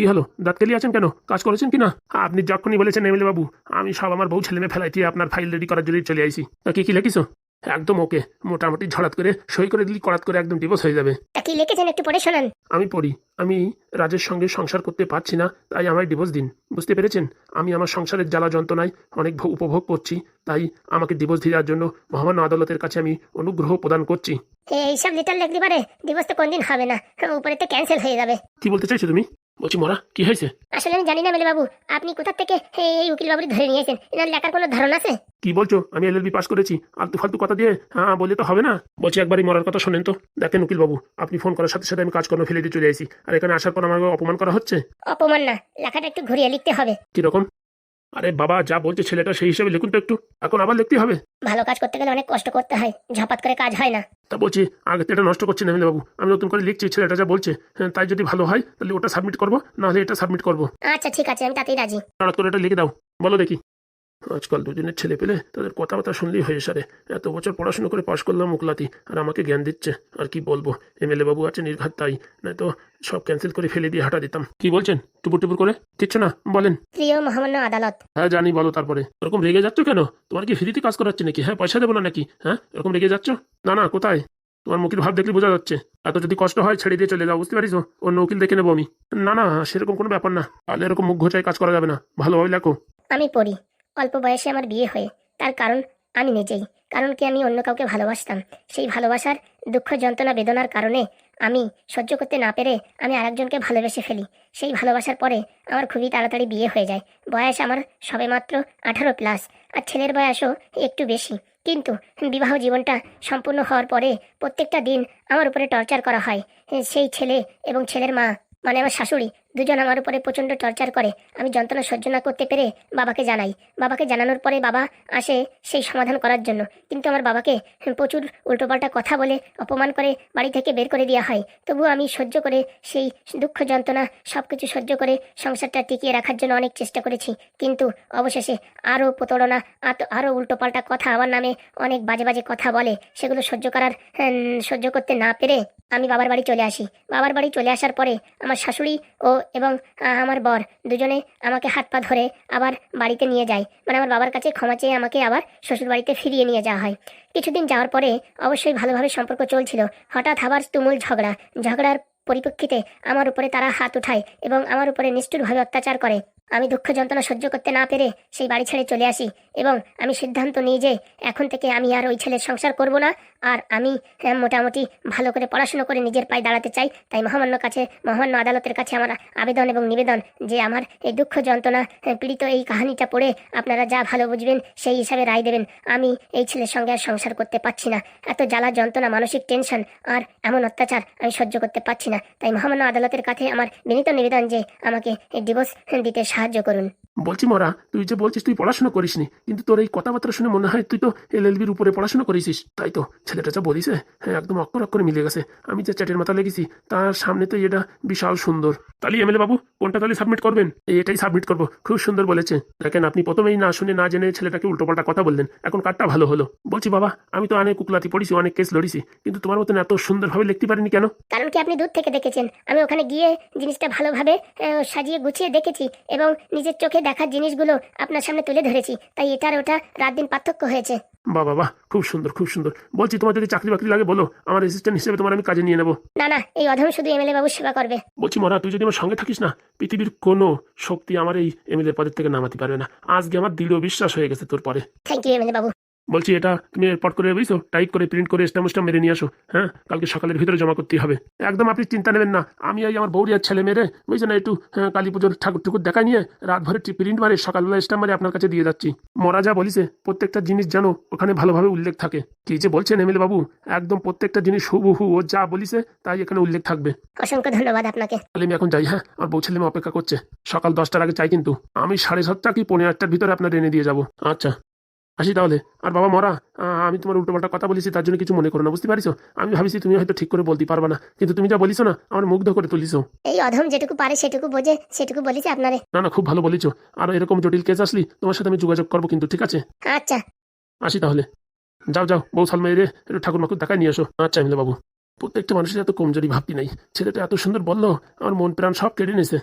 কি হলো? দাঁত কেলি আছেন কেন? কাজ করেছেন কি না আপনি যখনই বলেছেন এমএলএ বাবু আমি সব আমার বউ ছেলে মেয়ে ফেলাই দিয়ে আপনার ফাইল রেডি করার জন্য চলে আইছি। তা কি কি লিখিস? একদম ওকে। মোটামুটি ঝড়াত করে সই করে দিলি করাত করে একদম ডিভোর্স হয়ে যাবে। তা কি লিখেছেন একটু পড়ে শোনান। আমি পড়ি। আমি রাজের সঙ্গে সংসার করতে পারছি না তাই আমায় ডিভোর্স দিন। বুঝতে পেরেছেন? আমি আমার সংসারের জ্বালা যন্ত্রণায় অনেক উপভোগ করছি তাই আমাকে ডিভোর্স দেওয়ার জন্য মহামান্য আদালতের কাছে আমি অনুগ্রহ প্রদান করছি। এইসব লেটার লিখতে পারে দিবস তো কোনদিন হবে না উপরে তো ক্যান্সেল হয়ে যাবে। কি বলতে চাইছো তুমি? বলছি মরা কি হয়েছে? আসলে আমি জানি না মেলে বাবু আপনি কোথা থেকে এই উকিল বাবুরি ধরে নিয়েছেন এনার লেখার কোনো ধারণা আছে? কি বলছো? আমি এলএলবি পাস করেছি। আলতু ফালতু কথা দিয়ে হ্যাঁ বলে তো হবে না। বলছি একবারই মরার কথা শোনেন তো। দেখেন উকিল বাবু আপনি ফোন করার সাথে সাথে আমি কাজ কাজকর্ম ফেলে দিয়ে চলে আসি আর এখানে আসার পর আমাকে অপমান করা হচ্ছে? অপমান না লেখাটা একটু ঘুরিয়ে লিখতে হবে। কীরকম? আরে বাবা যা বলছে ছেলেটা সেই হিসেবে লিখুন তো একটু। এখন আবার লিখতে হবে। ভালো কাজ করতে গেলে অনেক কষ্ট করতে হয় ঝাপাত করে কাজ হয় না। তা বলছি আগে তো এটা নষ্ট করছি না বাবু। আমি নতুন করে লিখছি ছেলেটা যা বলছে। হ্যাঁ, তাই যদি ভালো হয় তাহলে ওটা সাবমিট করব না হলে এটা সাবমিট করব। আচ্ছা ঠিক আছে আমি তাতেই রাজি। তাড়াতাড়ি এটা লিখে দাও। বলো দেখি। আজকাল দুদিনের ছেলে পেলে তাদের কথাবার্তা শুনলেই হয়ে সারে। এত বছর পড়াশোনা করে পাশ করলাম মুকলাতি আর আমাকে জ্ঞান দিচ্ছে। আর কি বলব? এমএলএ বাবু আছে নির্ঘাত তাই। নয়তো সব ক্যান্সেল করে ফেলে দিয়ে হাঁটা দিতাম। কি বলছেন? টুপুর টুপুর করে? কিচ্ছু না বলেন। প্রিয় মহামান্য আদালত। হ্যাঁ জানি বলো তারপরে। এরকম রেগে যাচ্ছ কেন? তোমার কি ফ্রিতে কাজ করাচ্ছে নাকি? হ্যাঁ পয়সা দেবো না নাকি? হ্যাঁ এরকম রেগে যাচ্ছ? না না কোথায়? তোমার মুখের ভাব দেখলে বোঝা যাচ্ছে। এত যদি কষ্ট হয় ছেড়ে দিয়ে চলে যাও বুঝতে পারিস অন্য উকিল দেখে নেব আমি। না না সেরকম কোনো ব্যাপার না। তাহলে এরকম মুখ ঘোচায় কাজ করা যাবে না। ভালোভাবে লেখো। আমি পড়ি। অল্প বয়সে আমার বিয়ে হয়ে, তার কারণ আমি নিজেই। কারণ কি আমি অন্য কাউকে ভালোবাসতাম? সেই ভালোবাসার দুঃখ, যন্ত্রণা, বেদনার কারণে আমি সহ্য করতে না পেরে আমি আরেকজনকে ভালোবেসে ফেলি। সেই ভালোবাসার পরে আমার খুবই তাড়াতাড়ি বিয়ে হয়ে যায়। বয়স আমার সবেমাত্র আঠারো প্লাস আর ছেলের বয়সও একটু বেশি। কিন্তু বিবাহ জীবনটা সম্পূর্ণ হওয়ার পরে প্রত্যেকটা দিন আমার উপরে টর্চার করা হয়। সেই ছেলে এবং ছেলের মা মানে আমার শাশুড়ি দুজন আমার উপরে প্রচণ্ড টর্চার করে। আমি যন্ত্রণা সহ্য না করতে পেরে বাবাকে জানাই। বাবাকে জানানোর পরে বাবা আসে সেই সমাধান করার জন্য। কিন্তু আমার বাবাকে প্রচুর উল্টোপাল্টা কথা বলে অপমান করে বাড়ি থেকে বের করে দেওয়া হয়। তবুও আমি সহ্য করে সেই দুঃখ যন্ত্রণা সব কিছু সহ্য করে সংসারটা টিকিয়ে রাখার জন্য অনেক চেষ্টা করেছি। কিন্তু অবশেষে আরও প্রতারণা আরও উল্টোপাল্টা কথা আমার নামে অনেক বাজে বাজে কথা বলে। সেগুলো সহ্য করার সহ্য করতে না পেরে আমি বাবার বাড়ি চলে আসি। বাবার বাড়ি চলে আসার পরে আমার শাশুড়ি ও এবং আমার বর দুজনে আমাকে হাত পা ধরে আবার বাড়িতে নিয়ে যায়। মানে আমার বাবার কাছে ক্ষমা চেয়ে আমাকে আবার শ্বশুর বাড়িতে ফিরিয়ে নিয়ে যাওয়া হয়। কিছুদিন যাওয়ার পরে অবশ্যই ভালোভাবে সম্পর্ক চলছিল। হঠাৎ আবার তুমুল ঝগড়া। ঝগড়ার পরিপ্রেক্ষিতে আমার উপরে তারা হাত উঠায় এবং আমার উপরে নিষ্ঠুরভাবে অত্যাচার করে। আমি দুঃখ যন্ত্রণা সহ্য করতে না পেরে সেই বাড়ি ছেড়ে চলে আসি এবং আমি সিদ্ধান্ত নিই যে এখন থেকে আমি আর ওই ছেলের সংসার করব না আর আমি হ্যাঁ, মোটামুটি ভালো করে পড়াশোনা করে নিজের পায়ে দাঁড়াতে চাই। তাই মহামান্য কাছে মহামান্য আদালতের কাছে আমার আবেদন এবং নিবেদন যে আমার এই দুঃখ যন্ত্রণা হ্যাঁ, পীড়িত এই কাহিনীটা পড়ে আপনারা যা ভালো বুঝবেন সেই হিসাবে রায় দেবেন। আমি এই ছেলের সঙ্গে আর সংসার করতে পারছি না। এত জ্বালা যন্ত্রণা মানসিক টেনশন আর এমন অত্যাচার আমি সহ্য করতে পারছি না। তাই মহামান্য আদালতের কাছে আমার বিনীত নিবেদন যে আমাকে ডিভোর্স দিতে সাহায্য করুন। বলছি মরা তুই যে বলছিস তুই পড়াশোনা করিসনি কিন্তু তোর এই কথাবার্তা শুনে মনে হয় তুই তো এলএলবির উপরে পড়াশোনা করিসিস তাই তো ছেলেটা যা বলিস হ্যাঁ একদম অক্ষর অক্ষরে মিলে গেছে। আমি যে চ্যাটের মাথা লেগেছি তার সামনে তো এটা বিশাল সুন্দর। তাহলে এমএলএ বাবু কোনটা তাহলে সাবমিট করবেন? এটাই সাবমিট করব খুব সুন্দর বলেছে। দেখেন আপনি প্রথমেই না শুনে না জেনে ছেলেটাকে উল্টোপাল্টা কথা বললেন। এখন কারটা ভালো হলো। বলছি বাবা আমি তো অনেক কুকলাতি পড়িছি অনেক কেস লড়িছি কিন্তু তোমার মতন এত সুন্দরভাবে লিখতে পারিনি কেন? কারণ কি আপনি দূর থেকে দেখেছেন। আমি ওখানে গিয়ে জিনিসটা ভালোভাবে সাজিয়ে গুছিয়ে দেখেছি এবং নিজের চোখে দেখার জিনিসগুলো আপনার সামনে তুলে ধরেছি। তাই এটার ওটা রাত দিন পার্থক্য হয়েছে। বাহ বাবা খুব সুন্দর খুব সুন্দর। বলছি তোমার যদি চাকরি বাকরি লাগে বলো আমার অ্যাসিস্ট্যান্ট হিসেবে তোমার আমি কাজে নিয়ে নেব। না না এই অধম শুধু এমএলএ বাবুর সেবা করবে। বলছি মরা তুই যদি আমার সঙ্গে থাকিস না পৃথিবীর কোনো শক্তি আমার এই এমএলএ পদের থেকে নামাতে পারবে না। আজকে আমার দৃঢ় বিশ্বাস হয়ে গেছে তোর পরে। থ্যাংক ইউ এমএলএ বাবু। বলছি এটা তুমি পট করে বুঝছ? টাইপ করে প্রিন্ট করে স্টাম্প স্টাম্প মেরে নিয়ে আসো। হ্যাঁ? কালকে সকালের ভিতরে জমা করতে হবে। একদম আপনি চিন্তা নেবেন না। আমি এই আমার বৌরিয়ার ছেলে মেরে বুঝছ না একটু হ্যাঁ, কালী পুজোর ঠাকুর টুকুর দেখা নিয়ে রাত ভরে প্রিন্ট মারে সকালবেলা স্টাম্প মারে আপনার কাছে দিয়ে যাচ্ছি। মরা যা বলিছে প্রত্যেকটা জিনিস জানো ওখানে ভালোভাবে উল্লেখ থাকে। কি যে বলছেন এমএলএ বাবু? একদম প্রত্যেকটা জিনিস হুবহু ও যা বলিছে তাই এখানে উল্লেখ থাকবে। অসংখ্য ধন্যবাদ আপনাকে। তাহলে আমি এখন যাই হ্যাঁ? আমার বউ ছেলে অপেক্ষা করছে। সকাল দশটার আগে চাই কিন্তু। আমি সাড়ে সাতটা কি পনেরো আটটার ভিতরে আপনার এনে দিয়ে যাব। আচ্ছা। আসি তাহলে। আর বাবা মরা আমি তোমার উল্টোপাল্টা কথা বলেছি তার জন্য কিছু মনে করো না বুঝতে পারিস আমি ভাবিছি তুমি হয়তো ঠিক করে বলতে পারবা না কিন্তু তুমি যা বলিছো না আমার মুগ্ধ করে তুলিছো। এই অধম যেটুকু পারে সেটুকু বোঝে সেটুকু বলেছে আপনারে। না না খুব ভালো বলেছ। আর এরকম জটিল কেস আসলি তোমার সাথে আমি যোগাযোগ করব কিন্তু ঠিক আছে? আচ্ছা। আসি তাহলে। যাও যাও বউ সালমাই রে একটু ঠাকুর মাকুর দেখায় নিয়ে এসো। আচ্ছা মিলে বাবু। প্রত্যেকটা মানুষের এত কমজোরি ভাবতি নাই। ছেলেটা এত সুন্দর বলল আমার মন প্রাণ সব কেড়ে নিয়েছে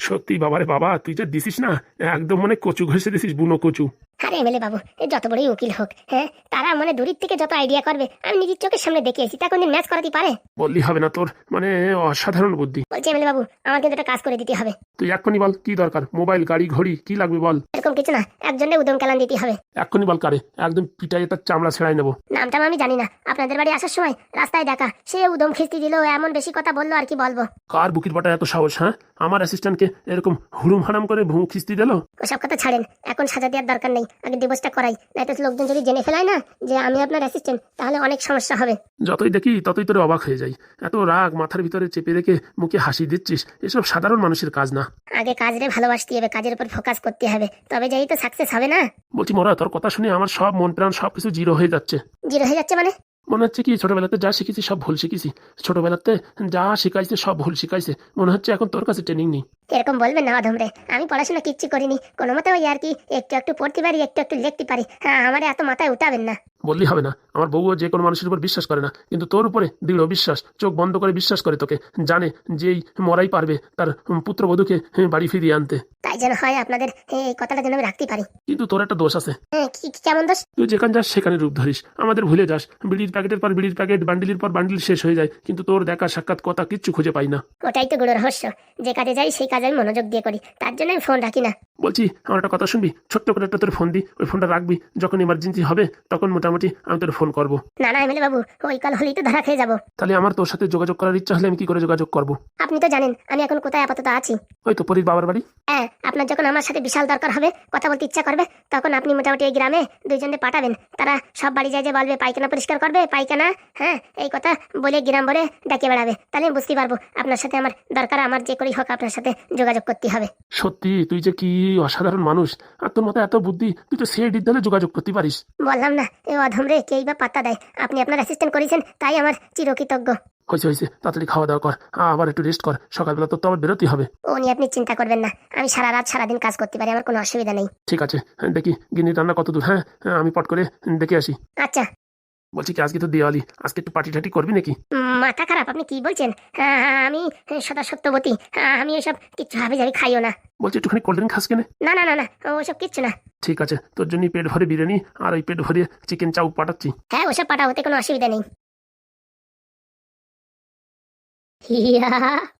সত্যি বাবারে বাবা তুই যা দিছিস না একদম মানে কচু ঘষে দিছিস বুনো কচু। আরে এমএলএ বাবু যত বড়ই উকিল হোক হ্যাঁ? তারা মানে দূরের থেকে যত আইডিয়া করবে আমি নিজের চোখের সামনে দেখে এসেছি তা কোনদিন ম্যাচ করাতে পারে? বললি হবে না তোর মানে অসাধারণ বুদ্ধি। বলছি এমএলএ বাবু আমার কিন্তু একটা কাজ করে দিতে হবে। তুই এক্ষুনি বল কি দরকার? মোবাইল গাড়ি ঘড়ি কি লাগবে বল? এরকম কিছু না একজনে উদম কালান দিতে হবে। এক্ষুনি বল কারে একদম পিটাই তার চামড়া ছেড়াই নেব। নামটা আমি জানি না আপনাদের বাড়ি আসার সময় রাস্তায় দেখা সে উদম খিস্তি দিল এমন বেশি কথা বলল আর কি বলব। কার বুকির পাটা এত সাহস হ্যাঁ? আমার অ্যাসিস্ট্যান্টকে এরকম হুড়ুম হারাম করে ভুঁ খিস্তি দিল? ওসব কথা ছাড়েন এখন সাজা দেওয়ার দরকার নেই আগে ডিভোর্সটা করাই। নয়তো লোকজন যদি জেনে ফেলায় না যে আমি আপনার অ্যাসিস্ট্যান্ট তাহলে অনেক সমস্যা হবে। যতই দেখি ততই তোর অবাক হয়ে যাই। এত রাগ মাথার ভিতরে চেপে রেখে মুখে হাসি দিচ্ছিস এসব সাধারণ মানুষের কাজ না। আগে কাজরে ভালোবাসতে হবে কাজের উপর ফোকাস করতে হবে। তবে যাই তো সাকসেস হবে না? বলছি মরা তোর কথা শুনে আমার সব মন প্রাণ সব কিছু জিরো হয়ে যাচ্ছে। জিরো হয়ে যাচ্ছে মানে? মনে হচ্ছে কি ছোটবেলাতে যা শিখেছি সব ভুল শিখেছি। ছোটবেলাতে যা শিখাইছে সব ভুল শিখাইছে। মনে হচ্ছে এখন তোর কাছে ট্রেনিং নেই। এরকম বলবেন না অধমরে? আমি পড়াশোনা কিচ্ছু করিনি। কোনো মতে ওই আর কি একটু একটু পড়তে পারি একটু একটু লিখতে পারি। হ্যাঁ আমার এত মাথায় উঠাবেন না। বললি হবে না। আমার বউও যে কোনো মানুষের উপর বিশ্বাস করে না কিন্তু তোর উপরে দৃঢ় বিশ্বাস চোখ বন্ধ করে বিশ্বাস করে তোকে জানে যেই মরাই পারবে তার পুত্রবধূকে বাড়ি ফিরিয়ে আনতে। তাই যেন হয় আপনাদের এই কথাটা যেন আমি রাখতে পারি। কিন্তু তোর একটা দোষ আছে। হ্যাঁ কেমন দোষ? তুই যেখানে যাস সেখানে রূপ ধরিস। আমাদের ভুলে যাস। বিড়ির প্যাকেটের পর বিড়ির প্যাকেট বান্ডিলের পর বান্ডিল শেষ হয়ে যায়। কিন্তু তোর দেখা সাক্ষাৎ কথা কিচ্ছু খুঁজে পাই না। ওটাই তো গুরু রহস্য যে কাজে যাই সেই কাজে আমি মনোযোগ দিয়ে করি তার জন্য আমি ফোন রাখি না। বলছি আমার একটা কথা শুনবি? ছোট্ট করে একটা তোর ফোন দিই ওই ফোনটা রাখবি। যখন ইমার্জেন্সি হবে তখন মোটামুটি আমি তোর ফোন করব। না না এমএলএ বাবু ওই কাল হলেই তো ধরা খেয়ে যাব। তাহলে আমার তোর সাথে যোগাযোগ করার ইচ্ছা হলে আমি কি করে যোগাযোগ করব? আপনি তো জানেন আমি এখন কোথায় আপাতত আছি। ওই তো পরির বাবার বাড়ি। হ্যাঁ আপনার যখন আমার সাথে বিশাল দরকার হবে কথা বলতে ইচ্ছা করবে তখন আপনি মোটামুটি এই গ্রামে দুইজনকে পাঠাবেন। তারা সব বাড়ি যায় যে বলবে পায়খানা পরিষ্কার করবে পায়খানা হ্যাঁ এই কথা বলে গ্রাম ভরে ডেকে বেড়াবে। তাহলে আমি বুঝতে পারব আপনার সাথে আমার দরকার আমার যে করেই হোক আপনার সাথে যোগাযোগ করতে হবে। সত্যি তুই যে কি অসাধারণ মানুষ আর তোর মতো এত বুদ্ধি তুই তো সেই দিলে যোগাযোগ করতে পারিস। বললাম না এই অধম রে কেই বা পাত্তা দেয়? আপনি আপনার অ্যাসিস্ট্যান্ট করেছেন তাই আমার চিরকৃতজ্ঞ। হয়েছে হয়েছে তাড়াতাড়ি খাওয়া দাওয়া কর আবার একটু রেস্ট কর সকালবেলা তো আবার বেরোতে হবে। ও নিয়ে আপনি চিন্তা করবেন না আমি সারা রাত সারাদিন কাজ করতে পারি আমার কোনো অসুবিধা নেই। ঠিক আছে দেখি গিনি রান্না কত দূর হ্যাঁ? হ্যাঁ, আমি পট করে দেখে আসি। আচ্ছা। বলছি কি আজকে তো দেওয়ালি আজকে একটু পার্টি টাটি করবি নাকি? মাথা খারাপ আপনি কি বলছেন? হ্যাঁ, হ্যাঁ, আমি সদা সত্যবতী হ্যাঁ, আমি এসব কিচ্ছু হাবি যাবি খাইও না। বলছি একটুখানি কোল্ড ড্রিঙ্ক খাস কেনে? না না না না ওসব কিচ্ছু না। ঠিক আছে তোর জন্য পেট ভরে বিরিয়ানি আর ওই পেট ভরে চিকেন চাউ পাঠাচ্ছি। হ্যাঁ ওসব পাঠাও হতে কোনো অসুবিধা নেই।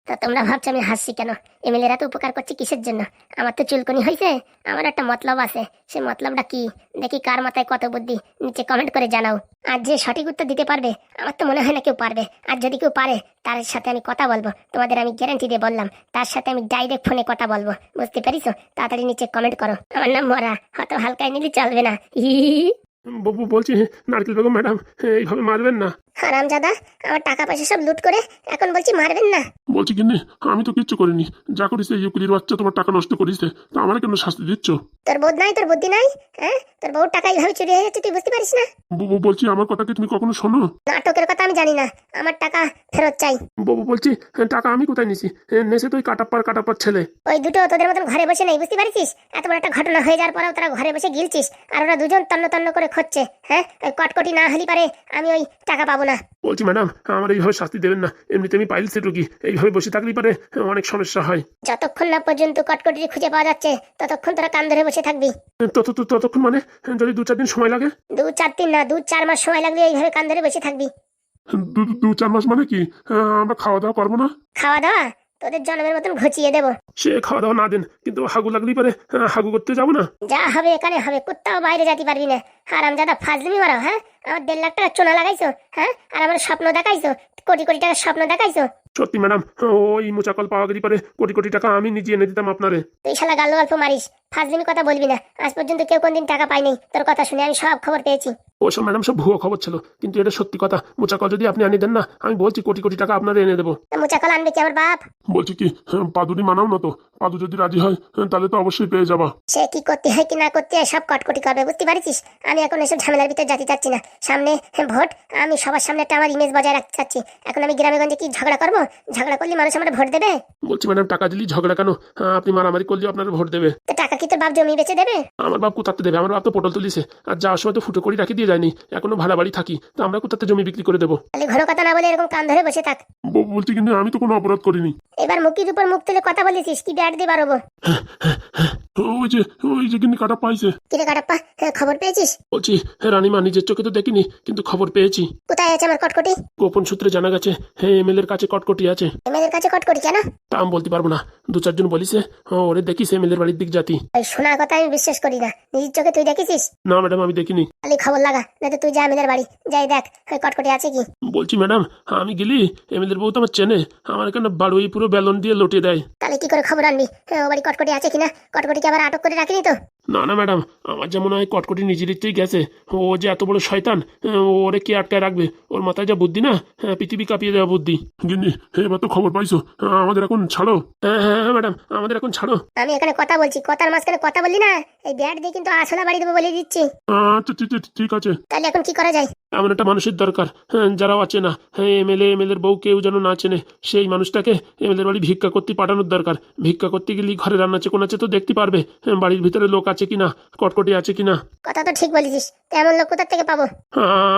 তা তোমরা ভাবছ আমি হাসছি কেন? এমএলএরা তো উপকার করছি কিসের জন্য? আমার তো চুলকনি হয়েছে আমার একটা মতলব আছে। সে মতলবটা কি? দেখি কার মাথায় কত বুদ্ধি। নিচে কমেন্ট করে জানাও। আর যে সঠিক উত্তর দিতে পারবে, আমার তো মনে হয় না কেউ পারবে। আর যদি কেউ পারে, তার সাথে আমি কথা বলব। তোমাদের আমি গ্যারান্টি দিয়ে বললাম, তার সাথে আমি ডাইরেক্ট ফোনে কথা বলব। বুঝতে পারিছো? তাড়াতাড়ি নিচে কমেন্ট করো। আমার নাম মরা হয়তো হালকায় নিলে চলবে না। বলছি, নারকেল বেগম ম্যাডাম, এইভাবে মারবেন না। হারাম দাদা আমার টাকা পয়সা সব লুট করে এখন বলছি মারবেন না। বলছি কিনে আমি তো কিচ্ছু করিনি। যা করিস এই ইউকুলির বাচ্চা তোমার টাকা নষ্ট করিস তা আমার কেন শাস্তি দিচ্ছ? তোর বোধ নাই তোর বুদ্ধি নাই? হ্যাঁ? তোর বউর টাকা এইভাবে চুরি হয়ে যাচ্ছে তুই বুঝতে পারিস না? বলছি আমার কথা কি তুমি কখনো শোনো? নাটকের কথা আমি জানি না আমার টাকা ফেরত চাই। বাবু বলছি হ্যাঁ, টাকা আমি কোথায় নিছি? হ্যাঁ, নেছে তো ওই কাটাপ্পার কাটাপ্পার ছেলে। ওই দুটো তোদের মতন ঘরে বসে নেই বুঝতে পারছিস এত বড় একটা ঘটনা হয়ে যাওয়ার পরেও তারা ঘরে বসে গিলছিস আর ওরা দুজন তন্ন তন্ন করে খুঁজছে হ্যাঁ? ওই কটকটি না হলি পারে আমি ওই টাকা পাবো না। বলছি ম্যাডাম আমার এইভাবে শাস্তি দেবেন না। এমনিতে আমি পাইলসে রুগী এইভাবে বসে থাকলেই পারে অনেক সমস্যা হয়। যতক্ষণ না পর্যন্ত কটকটি খুঁজে পাওয়া যাচ্ছে ততক্ষণ তোরা কান ধরে বসে থাকবি। তত তত- ততক্ষণ মানে? যদি দু চার দিন সময় লাগে? দু চার দিন না দু চার মাস সময় লাগবে এইভাবে কান ধরে বসে থাকবি। দু দু চার মাস মানে কি? আমরা খাওয়া দাওয়া করব না? খাওয়া দাওয়া তোদের জন্মের মতন ঘুচিয়ে দেবো। সে খাওয়া দাওয়া না দেন কিন্তু হাগু লাগলেই পারে। হাগু করতে যাব না? যা হবে এখানে হবে কোথাও বাইরে যেতে পারবি না। হারাম জাদা ফাজলিমি মারো হ্যাঁ? আমার দেড় লাখ টাকা চোনা লাগাইছো হ্যাঁ? আর আমার স্বপ্ন দেখাইছো কোটি কোটি টাকার স্বপ্ন দেখাইছো। সত্যি ম্যাডাম ওই মোচাকল পাওয়া গেলে পারে। কোটি কোটি টাকা আমি নিজে এনে দিতাম আপনারে। তুই শালা গাল গল্প মারিস ফাজলিমি কথা বলবি না। আজ পর্যন্ত কেউ কোনদিন টাকা পায়নি। তোর কথা শুনে আমি সব খবর পেয়েছি। ওসব ম্যাডাম সব ভুয়ো খবর ছিল। কিন্তু এটা সত্যি কথা। মোচাকল যদি আপনি আনি দেন না আমি বলছি কোটি কোটি টাকা আপনারে এনে দেবো। মুচাকল আনবে কি আমার বাপ? বলছি কি পাদুরি মানাও না তো। পাদু যদি রাজি হয় তাহলে তো অবশ্যই পেয়ে যাবা। সে কি করতে হয় কি না করতে হয় সব কটকটি করবে বুঝতে পারছিস? আমি এখন এসব ঝামেলার ভিতরে যেতে চাচ্ছি না। সামনে ভোট আমি সবার সামনে একটা আমার ইমেজ বজায় রাখতে চাচ্ছি। এখন আমি গ্রামে গঞ্জে কি ঝগড়া করব? ঝগড়া করলে মানুষ আমার ভোট দেবে? বলছি ম্যাডাম টাকা দিলি ঝগড়া কেন? আপনি মারামারি করলে আপনার ভোট দেবে। টাকা কি তোর বাপ জমি বেচে দেবে? আমার বাপ কোথাতে দেবে? আমার বাপ তো পটল তুলিছে। আর যাওয়ার সময় তো ফুটো করে রাখি দিয়ে যায়নি। এখনও ভাড়া বাড়ি থাকি তো আমরা কোথাতে জমি বিক্রি করে দেবো? খালি ঘন কথা না বলে এরকম কান ধরে বসে থাক। বলছি কিন্তু আমি তো কোনো অপরাধ করিনি। এবার মুখির উপর মুখ তুলে কথা বলেছিস কি ব্যাট দিয়ে বাড়বো? ওই যে ওই যে কিন্তু কাটা পাইছে। কিরে কাটাপ্পা হ্যাঁ, খবর পেয়েছিস? বলছি হ্যাঁ রানীমা নিজের চোখে তো দেখিনি কিন্তু খবর পেয়েছি। কোথায় আছে আমার কটকটি? গোপন সূত্রে জানা গেছে হ্যাঁ এমএল এর কাছে কটকটি আছে। এমএলএর কাছে কটকটি কেন? তা আমি বলতে পারব না। দু চারজন বলিছে ও, ওরে দেখিস এমএল এর বাড়ির দিক জাতি। ওই শোনার কথা আমি বিশ্বাস করি না। নিজের চোখে তুই দেখেছিস? না ম্যাডাম আমি দেখিনি। খালি খবর লাগা। না নয়তো তুই যা এমএলএর বাড়ি। যাই দেখ ওই কটকটি আছে কি। বলছি ম্যাডাম আমি গেলি এমএল এর বউ তো আমার চেনে আমার এখানে বাড়ুই পুরো বেলন দিয়ে লটিয়ে দেয়। তাহলে কি করে খবর আনবি? হ্যাঁ, ও বাড়ি কটকটি আছে কিনা? কটকটিকে আবার আটক করে রাখিনি তো? না না ম্যাডাম আমার যেমন হয় কটকটি নিজের ইচ্ছেই গেছে। ও যে এত বড় শয়তান হ্যাঁ, ওরে কে আটকায় রাখবে? ওর মাথায় যা বুদ্ধি না হ্যাঁ, পৃথিবী কাঁপিয়ে দেওয়া বুদ্ধি। গিন্নি এবার তো খবর পাইছো। আমাদের এখন ছাড়ো। হ্যাঁ হ্যাঁ হ্যাঁ, ম্যাডাম আমাদের এখন ছাড়ো। আমি এখানে কথা বলছি কথার মাঝখানে কথা বললি না? এই ব্যাট দিয়ে কিন্তু আসলা বাড়ি দেবো বলে দিচ্ছি। আচ্ছা ঠিক আছে। তাহলে এখন কি করা যায়? এমন একটা মানুষের দরকার হ্যাঁ, যারা আছে না। হ্যাঁ এমএলএ এমএলএর বউ কেউ যেন না চেনে সেই মানুষটাকে এমএলএর বাড়ি ভিক্ষা করতে পাঠানোর দরকার। ভিক্ষা করতে গেলে ঘরে রান্না আছে কোন আছে তো দেখতে পারবে হ্যাঁ, বাড়ির ভিতরে লোক আছে কিনা? কটকটি আছে কিনা? কথা তো ঠিক বলেছিস। তেমন লোক কোথার থেকে পাবো?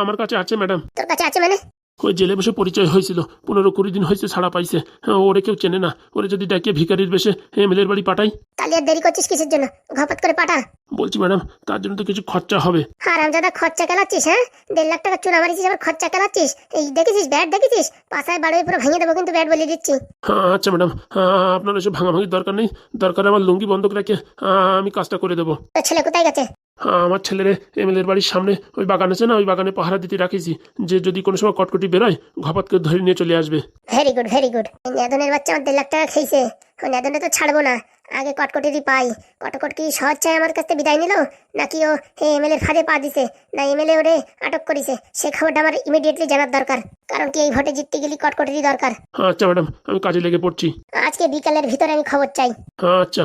আমার কাছে আছে ম্যাডাম। তোর কাছে আছে মানে? ওই জেলে বসে পরিচয় হয়েছিল। পনেরো কুড়ি দিন হয়েছে ছাড়া পাইছে। হ্যাঁ, ওরে কেউ চেনে না। ওরে যদি ডাকিয়ে ভিখারির বেশে এমএলএর বাড়ি পাঠাই। তাহলে আর দেরি করছিস কিসের জন্য? ঘপত করে পাঠা। বলছি ম্যাডাম তার জন্য তো কিছু খরচা হবে। হারামজাদা খরচা কেলাচ্ছিস হ্যাঁ? দেড় লাখ টাকা চুনা মারিছিস আবার খরচা কেলাচ্ছিস? এই দেখেছিস ব্যাট দেখেছিস? পাশায় বাড়ি পুরো ভেঙে দেবো কিন্তু ব্যাট বলে দিচ্ছি। হ্যাঁ আচ্ছা ম্যাডাম। হ্যাঁ আপনার এসব ভাঙাভাঙির দরকার নেই। দরকার আমার লুঙ্গি বন্ধক রেখে হ্যাঁ, আমি কাজটা করে দেবো। ছেলে কোথায় গেছে? হ্যাঁ, আমার ছেলেরে এমএলএর বাড়ির সামনে ওই বাগান আছে না ওই বাগানে পাহারা দিতে রাখিছি। যে যদি কোনো সময় কটকটি বেরোয় ঘপাতকে ধরে নিয়ে চলে আসবে। ভেরি গুড ভেরি গুড নেদনের বাচ্চা আমার দেড় লাখ টাকা খেয়েছে। ওই নেদনে তো ছাড়বো না। আগে কটকটিরই পাই। কটকট কি সহজ চাই আমার কাছ বিদায় নিল? নাকি ও এমএলএ ফাঁদে পা দিছে? না এমএলএ ওরে আটক করেছে। সে খবরটা আমার ইমিডিয়েটলি জানার দরকার। কারণ কি এই ভোটে জিততে গেলে কটকটিরই দরকার। হ্যাঁ আচ্ছা ম্যাডাম আমি কাজে লেগে পড়ছি। আজকে বিকালের ভিতরে আমি খবর চাই। হ্যাঁ আচ্ছা।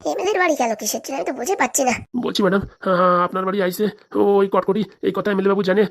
এমএলএর বাড়ি গেল কিসের জন্য আমি তো বুঝে পাচ্ছি না। বলছি ম্যাডাম হ্যাঁ আপনার বাড়ি আইসে ওই কটকটি এই কথা এমএলএ বাবু জানে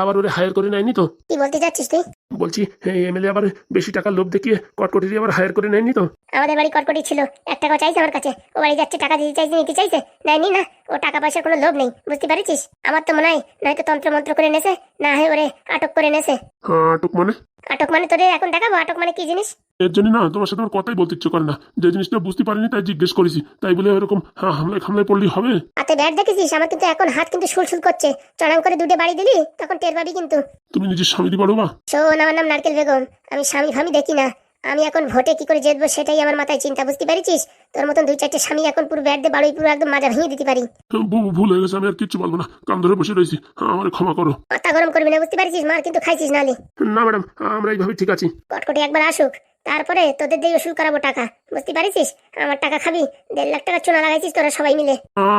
আবার ওরে হায়ার করে নেয়নি তো। কি বলতে চাচ্ছিস তুই? বলছি এমএলএ আবার বেশি টাকার লোভ দেখিয়ে কটকটি আবার হায়ার করে নেয়নি তো। আমাদের বাড়ি কটকটি ছিল এক টাকা চাইছে আমার কাছে। ও বাড়ি যাচ্ছে টাকা দিতে চাইছে নিতে চাইছে নেয়নি না। ও টাকা পয়সার কোনো লোভ নেই বুঝতে পারছিস? আমার তো মনে হয় নয়তো তন্ত্র মন্ত্র করে নেছে না হয় ওরে আটক করে নেছে। হ্যাঁ আটক মানে? আটক মানে তোরে এখন দেখাবো? আটক মানে কি জিনিস? এর জন্য না তোমার সাথে আমার কথাই বলতে ইচ্ছে করে না। যে জিনিসটা বুঝতে পারিনি তাই জিজ্ঞেস করেছি। তাই বলে এরকম হ্যাঁ হামলায় খামলায় পড়লি হবে? হাতে ব্যাট দেখেছিস আমার কিন্তু এখন হাত কিন্তু সুলসুল করছে। চড়াং করে দুটো বাড়ি দিলি তখন টের পাবি কিন্তু। তুমি নিজের স্বামী মা শোন আমার নাম নারকেল বেগম। আমি স্বামী ফামি দেখি না। আমি এখন ভোটে কি করে জিতবো সেটাই আমার মাথায় চিন্তা বুঝতে পেরেছিস? তোর মতন দুই চারটে স্বামী এখন পুরো ব্যাট দিয়ে বাড়ি পুরো একদম মাজা ভেঙে দিতে পারি। ভুল হয়ে গেছে আমি আর কিচ্ছু বলব না। কান ধরে বসে রয়েছি। আমার ক্ষমা করো। মাথা গরম করবি না বুঝতে পারছিস? মার কিন্তু খাইছিস নালি। না ম্যাডাম আমরা এইভাবে ঠিক আছি। কটকটি একবার আসুক তারপরে তোদের দিয়ে ওষুধ করাবো টাকা। বুঝতে পারিস আমার টাকা খাবি দেড় লাখ টাকা চুনা লাগাইছিস তোরা সবাই মিলে।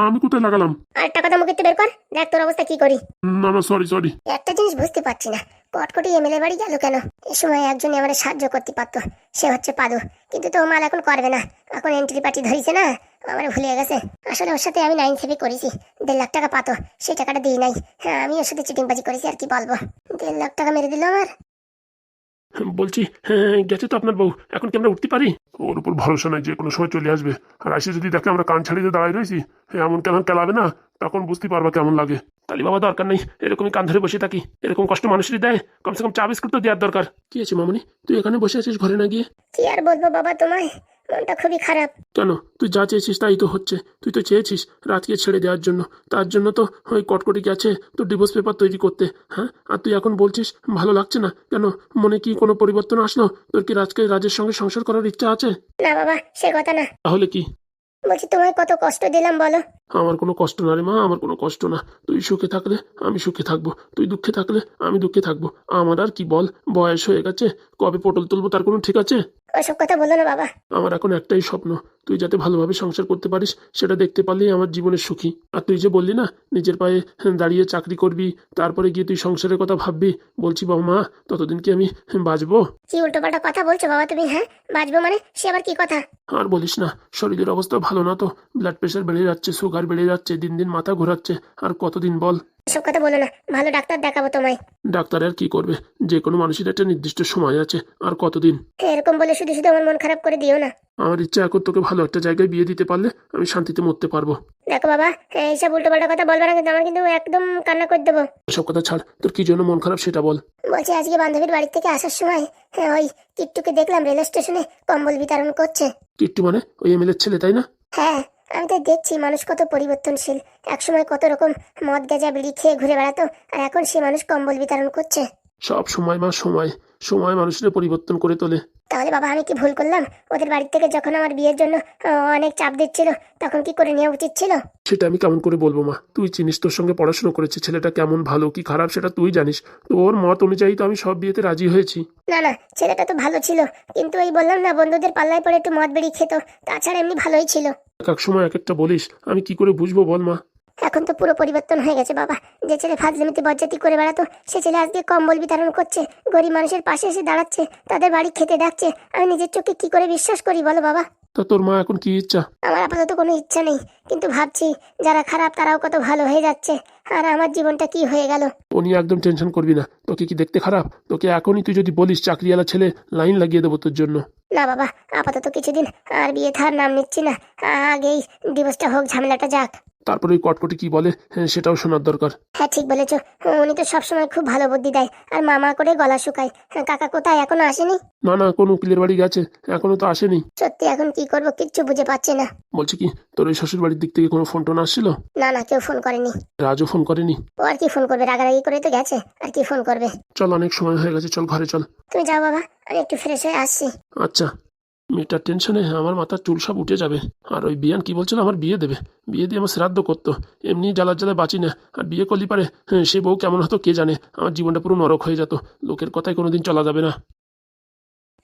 আমি কোথায় লাগালাম? আর টাকা তো মুখে বের কর দেখ তোর অবস্থা কি করি। না না সরি সরি একটা জিনিস বুঝতে পারছি না। কটকটি এমএলএ বাড়ি গেল কেন? এ সময় একজন আমার সাহায্য করতে পারতো। সে হচ্ছে পাদু। কিন্তু তো মাল এখন করবে না। এখন এন্ট্রি পার্টি ধরেছে না? আমার ভুলে গেছে। আসলে ওর সাথে আমি নাইন থেকে করেছি। দেড় লাখ টাকা পাতো। সেই টাকাটা দিই নাই। হ্যাঁ আমি ওর সাথে চিটিংবাজি করেছি, আর কি বলব? দেড় লাখ টাকা মেরে দিল আমার। বলছি হ্যাঁ গেছে তো আপনার বউ। এখন কি আমরা উঠতে পারি? ওর উপর ভরসা নাই যে কোনো সময় চলে আসবে। আর আসে যদি দেখে আমরা কান ছাড়িয়ে দাঁড়াই রয়েছি হ্যাঁ, এমন কেমন কেলাবে না? তখন বুঝতে পারবা কেমন লাগে। তালি বাবা দরকার নেই। এরকমই কান ধরে বসে থাকি। এরকম কষ্ট মানুষেরই দেয়। কমসে কম চা বিস্কুট তো দেওয়ার দরকার। কি আছে মামনি? তুই এখানে বসে আছিস ঘরে না গিয়ে? কি আর বলব বাবা তোমায়? মনটা খুবই খারাপ। কেন? তুই যা চেয়েছিস তাই তো হচ্ছে। তুই তো চেয়েছিস রাতকে ছেড়ে দেওয়ার জন্য। তার জন্য তো ওই কটকটি গেছে তোর ডিভোর্স পেপার তৈরি করতে হ্যাঁ? আর তুই এখন বলছিস ভালো লাগছে না। কেন? মনে কি কোনো পরিবর্তন আসলো? তোর কি রাজকে রাজের সঙ্গে সংসার করার ইচ্ছা আছে? না বাবা সে কথা না। তাহলে কি? বলছি তোমায় কত কষ্ট দিলাম বলো। আমার কোনো কষ্ট না রে মা আমার কোনো কষ্ট না। তুই সুখে থাকলে আমি সুখে থাকব তুই দুঃখে থাকলে আমি দুঃখে থাকব। আমার আর কি বল বয়স হয়ে গেছে কবে পটল তুলবো তার কোনো ঠিক আছে? ওসব কথা বলো না বাবা। আমার এখন একটাই স্বপ্ন তুই যাতে ভালোভাবে সংসার করতে পারিস সেটা দেখতে পারলেই আমার জীবনের সুখী। আর তুই যে বললি না নিজের পায়ে দাঁড়িয়ে চাকরি করবি তারপরে গিয়ে তুই সংসারের কথা ভাববি বলছি বাবা মা ততদিন কি আমি বাঁচবো? কি উল্টোপাল্টা কথা বলছো বাবা তুমি হ্যাঁ? বাঁচবো মানে সে আবার কি কথা? আর বলিস না শরীরের অবস্থা ভালো না তো ব্লাড প্রেশার বেড়ে যাচ্ছে সুগার বেড়ে যাচ্ছে দিন দিন মাথা ঘোরাচ্ছে। আর কতদিন বল? সব কথা বলো না ভালো ডাক্তার দেখাবো তোমায়। ডাক্তার আর কি করবে? যে কোনো মানুষের একটা নির্দিষ্ট সময় আছে আর কতদিন? এরকম বলে শুধু শুধু আমার মন খারাপ করে দিও না। আমার ইচ্ছা এখন তোকে ভালো একটা জায়গায় বিয়ে দিতে পারলে আমি শান্তিতে মরতে পারব। দেখো বাবা এইসব উল্টো পাল্টা কথা বলবে না কিন্তু আমার কিন্তু একদম কান্না করে দেবো। সব কথা ছাড় তোর কি জন্য মন খারাপ সেটা বল। বলছি আজকে বান্ধবীর বাড়ি থেকে আসার সময় হ্যাঁ, ওই কিট্টুকে দেখলাম রেল স্টেশনে কম্বল বিতরণ করছে। কিট্টু মানে? ওই এমএলএর ছেলে তাই না? হ্যাঁ আমি তো দেখছি মানুষ কত পরিবর্তনশীল। একসময় কত রকম মদ গেজা, বিড়ি খেয়ে ঘুরে বেড়াতো, আর এখন সে মানুষ কম্বল বিতরণ করছে। সব সময় মা সময় সময় মানুষের পরিবর্তন করে তোলে। তাহলে বাবা আমি কি ভুল করলাম? ওদের বাড়ি থেকে যখন আমার বিয়ের জন্য অনেক চাপ দিচ্ছিল তখন কি করে নেওয়া উচিত ছিল? সেটা আমি কেমন করে বলব মা? তুই চিনিস তোর সঙ্গে পড়াশোনা করেছে ছেলেটা কেমন ভালো কি খারাপ সেটা তুই জানিস। তোর মত অনুযায়ী তো আমি সব বিয়েতে রাজি হয়েছি। না না ছেলেটা তো ভালো ছিল কিন্তু এই বললাম না বন্ধুদের পাল্লায় পড়ে একটু মদ বেড়ি খেত তাছাড়া এমনি ভালোই ছিল। এক এক সময় এক একটা বলিস আমি কি করে বুঝব বল মা? এখন তো পুরো পরিবর্তন হয়ে গেছে বাবা। যে ছেলে ফাজলিমিতে বজ্জাতি করে বেড়াতো সে ছেলে আজকে কম্বল বিতরণ করছে গরিব মানুষের পাশে এসে দাঁড়াচ্ছে তাদের বাড়ি খেতে ডাকছে। আমি নিজের চোখে কি করে বিশ্বাস করি বলো বাবা? তা তোর মা এখন কি ইচ্ছা? আমার আপাতত কোনো ইচ্ছা নেই কিন্তু ভাবছি যারা খারাপ তারাও কত ভালো হয়ে যাচ্ছে আর আমার জীবনটা কি হয়ে গেল? ও নিয়ে একদম টেনশন করবি না তোকে কি দেখতে খারাপ? তোকে এখনই তুই যদি বলিস চাকরিওয়ালা ছেলে লাইন লাগিয়ে দেবো তোর জন্য। না বাবা আপাতত কিছুদিন আর বিয়ে থার নাম নিচ্ছি না আগেই ডিভোর্সটা হোক ঝামেলাটা যাক। তারপরে ওই কটকটি কি বলে? হ্যাঁ, সেটাও শোনার দরকার। হ্যাঁ ঠিক বলেছ। উনি তো সবসময় খুব ভালো বুদ্ধি দেয়। আর মামা করে গলা শুকায়। হ্যাঁ, কাকা কোথায়? এখনও আসেনি? না না কোন উকিলের বাড়ি গেছে। এখনও তো আসেনি। সত্যি এখন কি করব? কিচ্ছু বুঝে পাচ্ছি না। বলছি কি তোর ওই শ্বশুর বাড়ির দিক থেকে কোনো ফোন টোন আসছিল? না না কেউ ফোন করেনি। রাজও ফোন করেনি? ও আর কি ফোন করবে? রাগারাগি করে তো গেছে। আর কি ফোন করবে? চল অনেক সময় হয়ে গেছে। চল ঘরে চল। তুমি যাও বাবা আমি একটু ফ্রেশ হয়ে আসছি। আচ্ছা। মেয়েটার টেনশনে আমার মাথার চুল সব উঠে যাবে। আর ওই বিয়ান কি বলছিল আমার বিয়ে দেবে? বিয়ে দিয়ে আমার শ্রাদ্ধ করতো। এমনি জ্বালার জ্বালা বাঁচি না। আর বিয়ে করলি পারে হ্যাঁ, সে বউ কেমন হতো কে জানে? আমার জীবনটা পুরো নরক হয়ে যেত। লোকের কথায় কোনোদিন চলা যাবে না।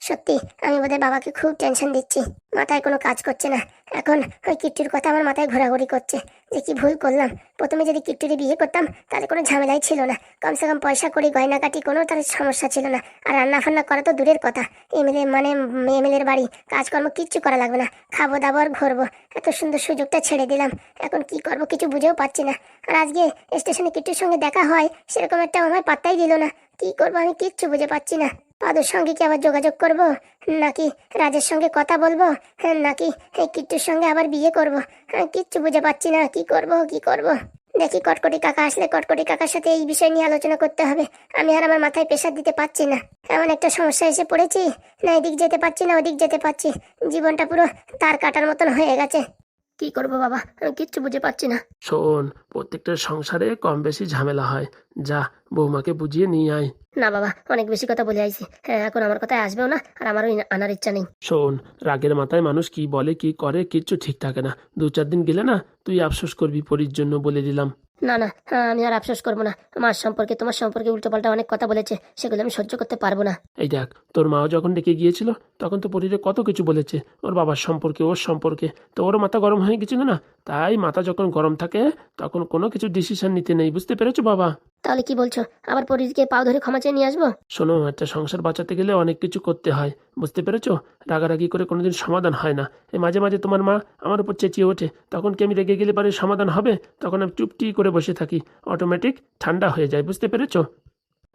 সত্যি, আমি বোধহয় বাবাকে খুব টেনশন দিচ্ছি। মাথায় কোনো কাজ করছে না। এখন ওই কিট্টুর কথা আমার মাথায় ঘোরাঘুরি করছে। যে কি ভুল করলাম? প্রথমে যদি কিট্টুরি বিয়ে করতাম, তাহলে কোনো ঝামেলাই ছিল না। কমসে কম পয়সা করি গয়না কাটি কোনো তার সমস্যা ছিল না। আর রান্না ফান্না করা তো দূরের কথা। এমএলএ মানে এমএলএর বাড়ি, কাজকর্ম কিচ্ছু করা লাগবে না। খাব, দাবো আর ঘুরবো। এত সুন্দর সুযোগটা ছেড়ে দিলাম। এখন কি করব কিছু বুঝেও পাচ্ছি না। আর আজকে স্টেশনে কিট্টুর সঙ্গে দেখা হয়, সেরকম একটা আমায় পাত্তাই দিল না। কি করব আমি কিচ্ছু বুঝে পাচ্ছি না। পাদুর সঙ্গে কি আবার যোগাযোগ করব? নাকি রাজের সঙ্গে কথা বলব? নাকি কিট্টুর সঙ্গে আবার বিয়ে করব? কিচ্ছু বুঝে পাচ্ছি না, কি করব কি করব? দেখি কটকটি কাকা আসলে কটকটি কাকার সাথে এই বিষয় নিয়ে আলোচনা করতে হবে। আমি আর আমার মাথায় প্রেশার দিতে পারছি না। এমন একটা সমস্যা এসে পড়েছি। না, এদিক যেতে পারছি না, ওদিক যেতে পারছি। জীবনটা পুরো তার কাটার মতন হয়ে গেছে। কি করব বাবা? আমি কিচ্ছু বুঝে পাচ্ছি না। শোন প্রত্যেকটা সংসারে কম বেশি ঝামেলা হয়। যা বৌমাকে বুঝিয়ে নিয়ে আয়। না বাবা অনেক বেশি কথা বলে আইছি। হ্যাঁ এখন আমার কথায় আসবেও না আর আমারও আনার ইচ্ছা নেই। শোন রাগের মাথায় মানুষ কি বলে কি করে কিচ্ছু ঠিক থাকে না। দু চার দিন গেলে না তুই আফসোস করবি পরির জন্য বলে দিলাম। না না হ্যাঁ, আমি আর আফসোস করব না। আমার সম্পর্কে তোমার সম্পর্কে উল্টোপাল্টা অনেক কথা বলেছে। সেগুলো আমি সহ্য করতে পারব না। এই দেখ তোর মাও যখন ডেকে গিয়েছিল তখন তো পরিরে কত কিছু বলেছে। ওর বাবার সম্পর্কে ওর সম্পর্কে। তো ওর মাথা গরম হয়ে গেছিল না? তাই মাথা যখন গরম থাকে তখন কোনো কিছু ডিসিশন নিতে নেই। বুঝতে পেরেছ বাবা? তাহলে কি বলছো? আবার পরিকে পাও ধরে ক্ষমা চেয়ে নিয়ে আসব? শোনো একটা সংসার বাঁচাতে গেলে অনেক কিছু করতে হয়। বুঝতে পেরেছ? রাগারাগি করে কোনোদিন সমাধান হয় না। এই মাঝে মাঝে তোমার মা আমার উপর চেঁচিয়ে ওঠে। তখন কি আমি রেগে গেলে পারে সমাধান হবে? তখন আমি চুপটি করে বসে থাকি। অটোমেটিক ঠান্ডা হয়ে যায় বুঝতে পেরেছ?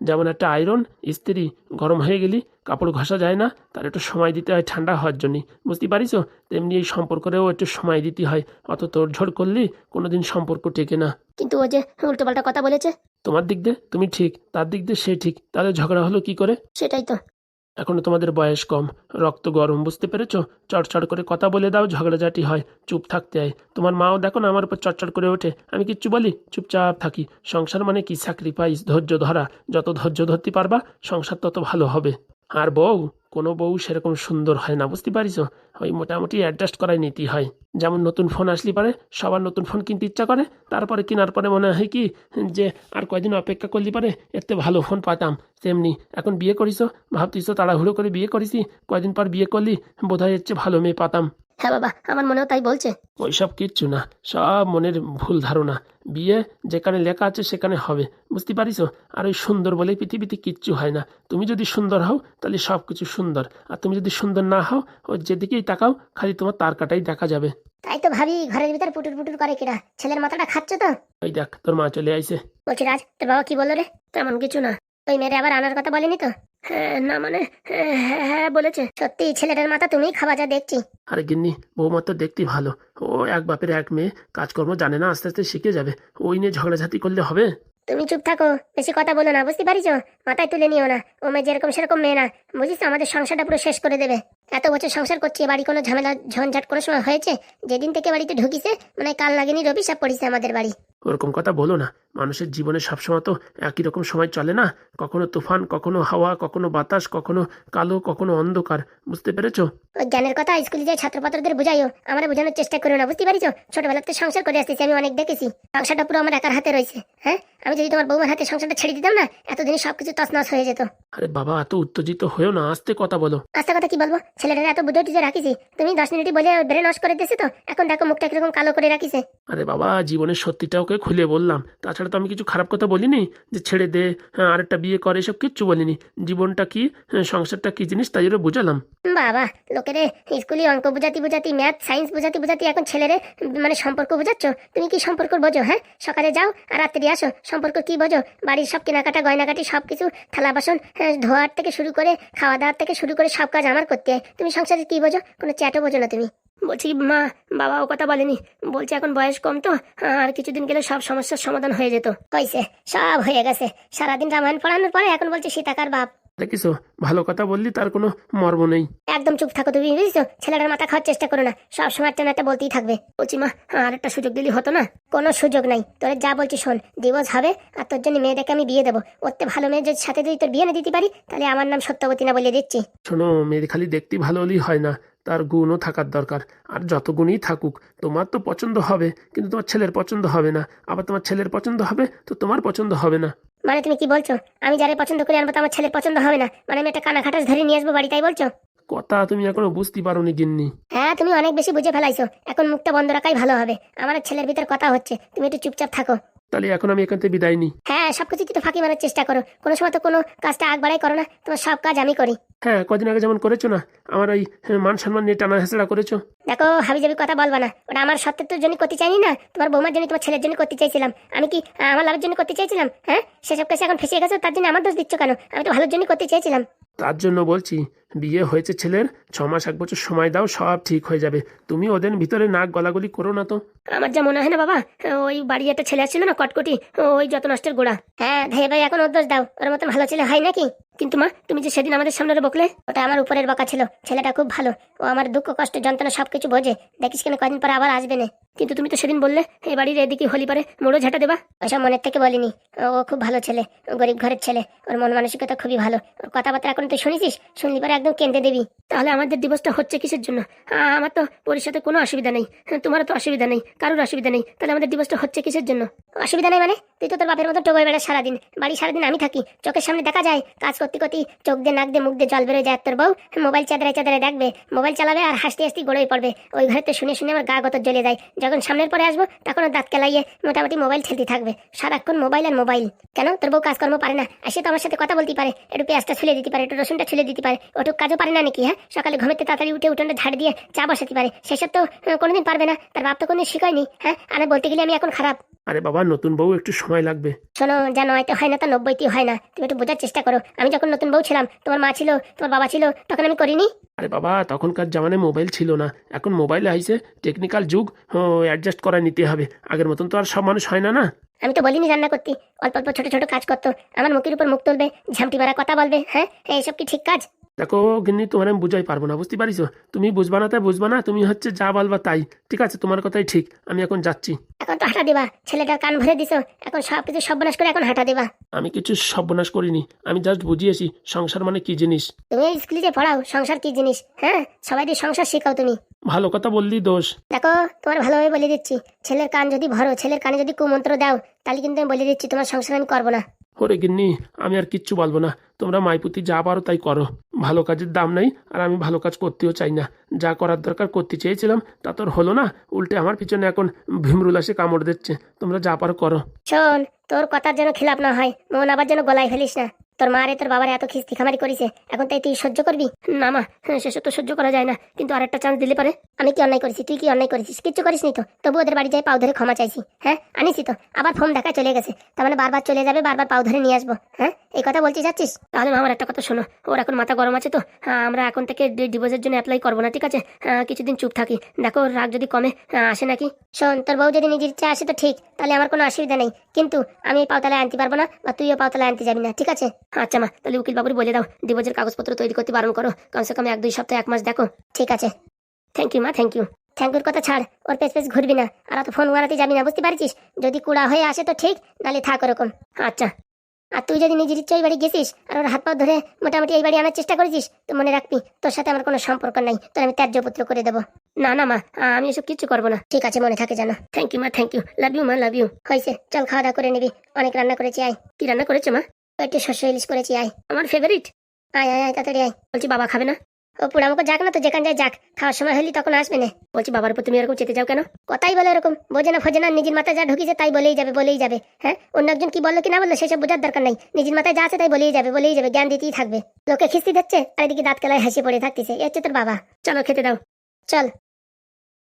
যেমন একটা আয়রন ইস্ত্রি গরম হয়ে গেলি কাপড় ঘষা যায় না তার একটু সময় দিতে হয় ঠান্ডা হওয়ার জন্যই। বুঝতে পারিস তেমনি এই সম্পর্কেও একটু সময় দিতে হয়। অত তোড়ঝড় করলি কোনোদিন সম্পর্ক টেকে না। কিন্তু ও যে উল্টোপাল্টা কথা বলেছে। তোমার দিক দিয়ে তুমি ঠিক তার দিক দিয়ে সে ঠিক। তাহলে ঝগড়া হলো কি করে? সেটাই তো। এখনও তোমাদের বয়স কম। রক্ত গরম, বুঝতে পেরেছ? চড়চড় করে কথা বলে দাও, ঝগড়াঝাটি হয়। চুপ থাকতে হয় তোমার মাও দেখো না আমার উপর চড়চড় করে ওঠে। আমি কিচ্ছু বলি? চুপচাপ থাকি। সংসার মানে কি? স্যাক্রিফাইস ধৈর্য ধরা। যত ধৈর্য ধরতে পারবা, সংসার তত ভালো হবে। আর বউ, কোনো বউ সেরকম সুন্দর হয় না, বুঝতে পারিস ওই মোটামুটি অ্যাডজাস্ট করাই নিতে হয়। যেমন নতুন ফোন আসলে পারে, সবার নতুন ফোন কিনতে ইচ্ছা করে, তারপরে কেনার পরে মনে হয় কি, যে আর কয়দিন অপেক্ষা করলে পারে এতে ভালো ফোন পাতাম তেমনি, এখন বিয়ে করিস ভাবতিস তাড়াহুড়ো করে বিয়ে করিস কয়দিন পর বিয়ে করলি, বোধহয় চেয়ে ভালো মেয়ে পাতাম। হ্যাঁ বাবা আমার মনেও তাই বলছে। ওইসব কিচ্ছু না সব মনের ভুল ধারণা। বিয়ে যেখানে লেখা আছে সেখানে হবে বুঝতে পারিস? আর ওই সুন্দর বলে পৃথিবীতে কিচ্ছু হয় না। তুমি যদি সুন্দর হও তাহলে সব কিছু সুন্দর। আর তুমি যদি সুন্দর না হও ও যেদিকেই তাকাও খালি তোমার তার কাটাই দেখা যাবে। তাই তো ভাবি ঘরের ভিতর পুটুর পুটুর করে কিনা ছেলের মাথাটা খাচ্ছ তো? ওই দেখ তোর মা চলে আইছে। বলছি রাজ তোর বাবা কি বলল রে? তেমন কিছু না। ওই মেয়েরে আবার আনার কথা বলেনি তো? হ্যাঁ না মানে হ্যাঁ হ্যাঁ, হ্যাঁ বলেছে। সত্যি ছেলেটার মাথা তুমিই খাওয়া যা দেখছি। আরে গিন্নি বৌমা তো দেখতে ভালো। ও এক বাপের এক মেয়ে কাজকর্ম জানে না আস্তে আস্তে শিখে যাবে। ওই নিয়ে ঝগড়াঝাতি করলে হবে? তুমি চুপ থাকো বেশি কথা বলো না বুঝতে পারিস মাথায় তুলে নিও না ও মেয়ে যেরকম সেরকম মেয়ে না। বুঝিস আমাদের সংসারটা পুরো শেষ করে দেবে। এত বছর সংসার করছি বাড়ি কোনো ঝামেলা ঝঞ্ঝাট কোনো সময় হয়েছে? যেদিন থেকে বাড়িতে ঢুকিছে মানে কাল লাগেনি রবি সাপ পড়িছে আমাদের বাড়ি। ওরকম কথা বলো না। মানুষের জীবনে সবসময় তো একই রকম সময় চলে না। কখনো তুফান কখনো হাওয়া কখনো বাতাস কখনো কালো কখনো অন্ধকার। বুঝতে পেরেছ? জ্ঞানের কথা স্কুলে যে ছাত্রপাত্রদের বুঝাইও। আমার বোঝানোর চেষ্টা করো না বুঝতে পারিছো? ছোটবেলাতে সংসার করে আসতেছি আমি অনেক দেখেছি। সংসারটা পুরো আমার একার হাতে রয়েছে হ্যাঁ? আমি যদি তোমার বৌমার হাতে সংসারটা ছেড়ে দিতাম না এতদিন সবকিছু তছনছ হয়ে যেত। আরে বাবা এত উত্তেজিত হয়েও না আস্তে কথা বলো। আস্তে কথা কি বলব? ছেলেটার এত বুদ্ধি যে রাখিছি তুমি দশ মিনিটই বলে ব্রেন ওয়াশ করে দিয়েছে তো? এখন দেখো মুখটা কীরকম কালো করে রাখিছে। আরে বাবা জীবনের সত্যিটা ওকে খুলে বললাম। তাছাড়া তো আমি কিছু খারাপ কথা বলিনি? যে ছেড়ে দে হ্যাঁ, আরেকটা বিয়ে করে এসব কিচ্ছু বলিনি। জীবনটা কি হ্যাঁ, সংসারটা কি জিনিস তাই জন্য বুঝালাম। বাবা লোকেরে স্কুলে অঙ্ক বুঝাতি বুঝাতি ম্যাথ সায়েন্স বুঝাতি বুঝাতি এখন ছেলেরে মানে সম্পর্ক বুঝাচ্ছ? তুমি কি সম্পর্ক বোঝো হ্যাঁ? সকালে যাও আর রাত্রি আসো সম্পর্ক কি বোঝো? বাড়ির সব কেনাকাটা গয়নাকাটি সব কিছু থালা বাসন হ্যাঁ, ধোয়ার থেকে শুরু করে খাওয়া দাওয়ার থেকে শুরু করে সব কাজ আমার করতে তুমি সংসারে কি বোঝো? কোনো চ্যাটও বোঝো না তুমি। বলছি মা বাবা ও কথা বলেনি। বলছে এখন বয়স কম তো আর কিছুদিন গেলে সব সমস্যার সমাধান হয়ে যেত। হয়েছে সব হয়ে গেছে। সারাদিন রামায়ণ পড়ানোর পরে এখন বলছে সীতাকার বাপ। দেখিস ভালো কথা বললি তার কোনো মর্ম নেই। একদম চুপ থাকো তুমি বুঝছ? ছেলেটার মাথা খাওয়ার চেষ্টা করো না। সব সময় একটা একটা বলতেই থাকবে। বলছি মা আর একটা সুযোগ দিলি হতো না? কোনো সুযোগ নাই। তোর যা বলছি শোন। দিবস হবে আর তোর জন্য মেয়েটাকে আমি বিয়ে দেবো। ওতে ভালো মেয়ের যদি সাথে যদি তোর বিয়ে না দিতে পারি তাহলে আমার নাম সত্যবতী না বলে দিচ্ছি। শোনো মেয়ের খালি দেখতে ভালো হলেই হয় না। তার গুণও থাকার দরকার। আর যত গুণই থাকুক তোমার তো পছন্দ হবে কিন্তু তোমার ছেলের পছন্দ হবে না। আবার তোমার ছেলের পছন্দ হবে তো তোমার পছন্দ হবে না। মানে তুমি কি বলছো? আমি যারে পছন্দ করে আনব তো আমার ছেলের পছন্দ হবে না। মানে আমি একটা কানা খাটাস ধরে নিয়ে আসব বাড়ি তাই বলছো? কথা তুমি এখনও বুঝতে পারো নি গিন্নি। হ্যাঁ তুমি অনেক বেশি বুঝে ফেলাইছো। এখন মুখটা বন্ধ রাখাই ভালো হবে। আমার ছেলের ভিতর কথা হচ্ছে। তুমি একটু চুপচাপ থাকো। তাহলে এখন আমি এখান থেকে বিদায় নিই। হ্যাঁ সবকিছু তো ফাঁকি মারার চেষ্টা করো। কোনো সময় তো কোনো কাজটা আগ বাড়াই করো না। তোমার সব কাজ আমি করি। হ্যাঁ কদিন আগে যেমন করেছ না আমার ওই হ্যাঁ, মান সম্মান নিয়ে টানা হেসড়া করেছ। দেখো হাবি যাবি কথা বলবা না। ওটা আমার সত্যের জন্য করতে চাইনি না। তোমার বৌমার জন্য তোমার ছেলের জন্য করতে চাইছিলাম। আমি কি আমার লাভের জন্য করতে চাইছিলাম? হ্যাঁ? সেসব কাছে এখন ফেসে গেছো তার জন্য আমার দোষ দিচ্ছ কেন? আমি তো ভালোর জন্য করতে চাইছিলাম। তার জন্য বলছি বিয়ে হয়েছে ছেলের, ছ মাস এক বছর সময় দাও, সব ঠিক হয়ে যাবে। তুমি ওদের ভিতরে নাক গলাগলি করো না তো। আমার যা মনে হয় না বাবা, ওই বাড়ি একটা ছেলে আসছিল না, কটকটি, ওই যত নষ্টের গোড়া। হ্যাঁ ভাই ভাই, এখন দোষ দাও, ওর মতন ভালো ছেলে হয় নাকি? কিন্তু মা, তুমি যে সেদিন আমাদের সামনে বকলে, ওটা আমার উপরের বকা ছিল। ছেলেটা খুব ভালো, ও আমার দুঃখ, কষ্ট, যন্ত্রণা সবকিছু বোঝে। দেখিস কেন কদিন পর আবার আসবে না। কিন্তু তুমি তো সেদিন বললে এই বাড়ির এদিকে হলি পারে, মোড়ো ঝাঁটা দেবা। ওইসব মনের থেকে বলিনি, ও ও খুব ভালো ছেলে গরিব ঘরের ছেলে, ওর মন মানসিকতা খুবই ভালো। ওর কথাবার্তা এখন তুই শুনেছিস? শুনলি পরে একদম কেঁদে দিবি। তাহলে আমাদের দিবসটা হচ্ছে কিসের জন্য? আমার তো সাথে কোনো অসুবিধা নেই। তোমারও তো অসুবিধা নেই। কারোর অসুবিধা নেই? তাহলে আমাদের দিবসটা হচ্ছে কিসের জন্য? অসুবিধা নেই মানে? তুই তো তোর বাপের মতো টোবাই বেড়া সারাদিন। বাড়ি সারাদিন আমি থাকি। চোখের সামনে দেখা যায়। কাজ করতে করতে চোখ দিয়ে নাক দিয়ে মুখ দিয়ে জল বেরোয় যায়। তোর বউ মোবাইল চাদরে চাদরে দেখবে। মোবাইল চালাবে আর হাসতে হাসতে গড়ে পড়বে। ওই ঘরে তো শুনে শুনে আমার গা গত জ্বলে যায়। যখন সামনের পরে আসব তখন দাঁত কেলাইয়ে মোটামুটি মোবাইল ঠেলতে থাকবে। সারাক্ষণ মোবাইল আর মোবাইল। কেন? তোর বউ কাজকর্ম পারে না। এসে তো আমার সাথে কথা বলতে পারে। একটু পেঁয়াজটা ছুলে দিতে পারে, একটু রসুনটা ছুলে দিতে পারে। ওটুক কাজও পারে না নাকি হ্যাঁ? সকালে ঘুমেতে তাড়াতাড়ি উঠে উঠোনটা ঝাড় দিয়ে চা বসাতে পারে। সেসব তো কোনোদিন পারবে না। তার বাপ তো কোনোদিন শিখায়নি হ্যাঁ? আর বলতে গেলে আমি এখন খারাপ। আরে বাবা নতুন বউ একটু সময় লাগবে। শোনো যা নয়তো হয় না তা নব্বইটি হয় না। তুমি একটু বোঝার চেষ্টা করো। আমি যখন নতুন বউ ছিলাম তোমার মা ছিল তোমার বাবা ছিল তখন আমি করিনি? আরে বাবা তখনকার জামানায় মোবাইল ছিল না। এখন মোবাইল আইছে টেকনিক্যাল যুগ অ্যাডজাস্ট করা নিতে হবে। আগের মতন তো আর সব মানুষ হয় না না? আমি তো বলিনি রান্না করতে। অল্প অল্প ছোট ছোট কাজ করতো। আমার মুখের উপর মুখ তুলবে ঝামটি মারা কথা বলবে হ্যাঁ? এইসব কি ঠিক কাজ? দেখো গিন্নি তোমার আমি বুঝাই পারব না বুঝতে পারিস তুমি বুঝবা না তাই বুঝবা না তুমি হচ্ছে যা বলবা তাই। ঠিক আছে তোমার কথাই ঠিক আমি এখন যাচ্ছি। এখন তো হাঁটা দিবা ছেলেটার কান ভরে দিছো এখন সব কিছু সর্বনাশ করে এখন হাঁটা দিবা। আমি কিছু সর্বনাশ করিনি আমি জাস্ট বুঝিয়েছি সংসার মানে কি জিনিস? তুমি স্কুলে যে পড়াও সংসার কি জিনিস হ্যাঁ? সবাই দিয়ে সংসার শেখাও তুমি। ভালো কথা বললি দোষ। দেখো তোমার ভালোভাবে বলে দিচ্ছি ছেলের কান যদি ভরো ছেলের কানে যদি কুমন্ত্র দাও তাহলে কিন্তু আমি বলে দিচ্ছি তোমার সংসার আমি করব না। ওরে গিন্নি, আমি আর কিচ্ছু বলব না। তোমরা মাইপুতি যা পারো তাই করো। ভালো কাজের দাম নাই, আর আমি ভালো কাজ করতেও চাই না। যা করার দরকার করতে চেয়েছিলাম, তা তোর হলো না। উল্টে আমার পিছনে এখন ভীমরুল কামড় দিচ্ছে। তোমরা যা পারো করো। চল তোর কথার যেন খিলাপ না হয়, মন আবার যেন গলায় ফেলিস না। তোর মা রে তোর বাবারে এত খিস্তি খামারি করিছে এখন তাই তুই সহ্য করবি? না মা হ্যাঁ, সেসব তো সহ্য করা যায় না কিন্তু আর একটা চান্স দিলে পারে। আমি কি অন্যায় করেছি? তুই কি অন্যায় করেছিস? কিচ্ছু করিসনি তো। তবু ওদের বাড়ি যাই পাও ধরে ক্ষমা চাইছি হ্যাঁ? আনিসি তো। আবার ফোন দেখা চলে গেছে। তার মানে বারবার চলে যাবে বারবার পাও ধরে নিয়ে আসব হ্যাঁ? এই কথা বলতে যাচ্ছিস? তাহলে আমার একটা কথা শোনো। ওর এখন মাথা গরম আছে তো। হ্যাঁ, আমরা এখন থেকে ডিভোর্সের জন্য অ্যাপ্লাই করব না ঠিক আছে? হ্যাঁ, কিছুদিন চুপ থাকি। দেখো ওর রাগ যদি কমে আসে নাকি? শোন তোর বউ যদি নিজের ইচ্ছা আসে তো ঠিক তাহলে আমার কোনো অসুবিধা নেই। কিন্তু আমি এই পাওতালায় আনতে পারব না বা তুইও পাওতালায় আনতে যাবি না ঠিক আছে? আচ্ছা মা, তাহলে উকিল বাবুর বলে দাও ডিভোর্সের কাগজপত্র তৈরি করতে বারণ করো। কমসে কম এক দুই সপ্তাহ এক মাস দেখো। ঠিক আছে। থ্যাংক ইউ মা থ্যাংক ইউ থ্যাংক ইউর কথা ছাড়, ওর পেছ পেছ ঘুরবি না। আর অত ফোন মারাতে যাবি না, বুঝতে পারছিস? যদি কুড়া হয়ে আসে তো ঠিক, নালে থাক ওরকম। আচ্ছা। আর তুই যদি নিজের ইচ্ছা বাড়ি গেছিস, আর ওর হাত পা ধরে মোটামুটি এই বাড়ি আনার চেষ্টা করেছিস, তো মনে রাখবি, তোর সাথে আমার কোনো সম্পর্ক নাই। তোর আমি ত্যায্য পুত্র করে দেবো। না না, মা আমি এসব কিছু করব না। ঠিক আছে, মনে থাকে জানো থ্যাংক ইউ মা থ্যাংক ইউ লাভ ইউ মা লাভ ইউ হয়েছে, চল খাওয়া দাওয়া করে নিবি। অনেক রান্না করেছি, আয়। কি রান্না করেছ, মা? একটু শস্য ইলিশ করেছি, আয়। আমার ফেভারিট আয় আয় আয়, তাড়াতাড়ি আয়। বলছি বাবা খাবে না? ও পুরা আমাকে যাক না তো, যেখান যায় যাক। খাওয়ার সময় হলি তখন আসবে না। বলছি বাবার উপর তুমি এরকম চেতে যাও কেন? কথাই বলে এরকম। বোঝে না ফোজে না, নিজের মাথায় যা ঢুকিছে তাই বলেই যাবে বলেই যাবে। হ্যাঁ? অন্য একজন কি বলল, কি না বলল, সেসব বোঝার দরকার নাই। নিজের মাথায় যা আছে তাই বলেই যাবে বলেই যাবে, জ্ঞান দিতেই থাকবে। লোকে খিস্তি দিচ্ছে আর এদিকে দাঁত কেলায় হাসি পড়ে থাকতেছে। এ তোর বাবা। চলো খেতে দাও। চল।